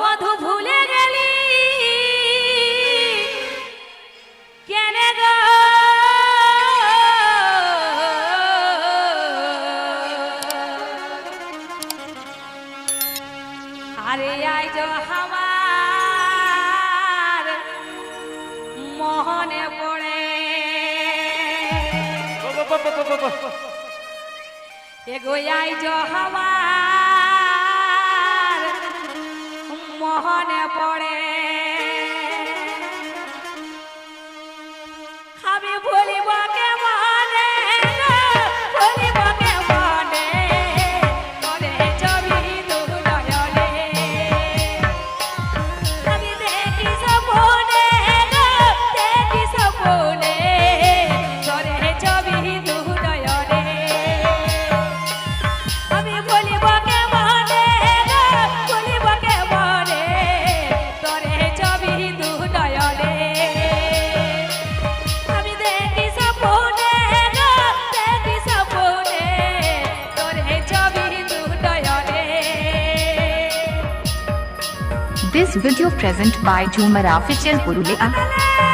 বধু ভুলে গেলি। কেন গো? আরে আই যো আমার মোহনে পড়ে। এগো আই যো আমার Video present by Jumara Official Purulia.